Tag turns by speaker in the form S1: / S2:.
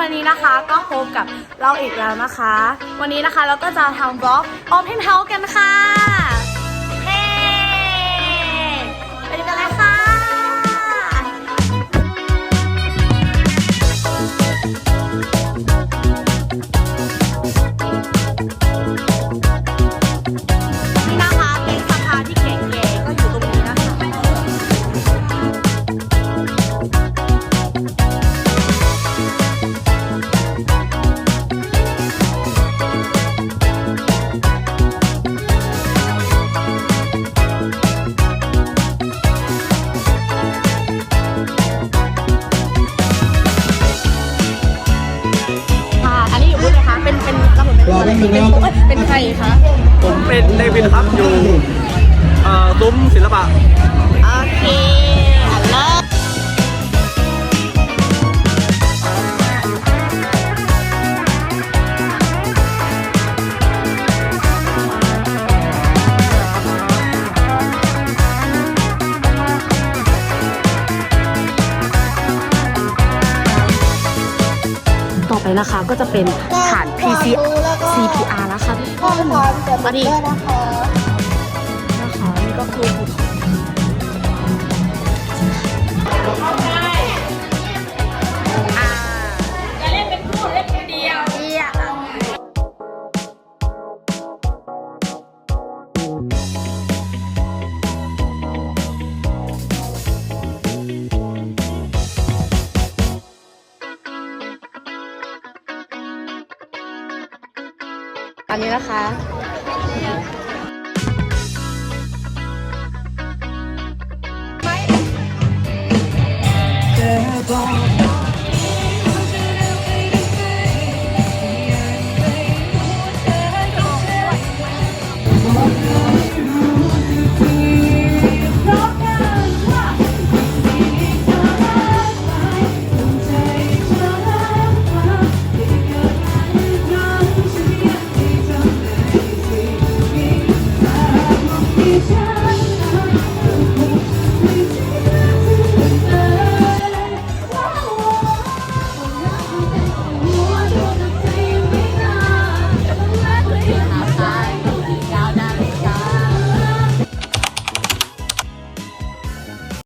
S1: วันนี้นะคะก็พบกับเราอีกแล้วนะคะ วันนี้นะคะเราก็จะทำบล็อก Open House กันค่ะ เป็นอะไรเป็นเป็นเอ้ยเป็นใครคะ
S2: ผมเป็นเดวิดครับอยู่เอ่อซุ้มศิลปะ
S1: ต่อไปนะคะ ก็จะเป็นฐาน PC CPR นะคะทุกคนมาดินะคะนี่ก็คือ อันนี้นะคะ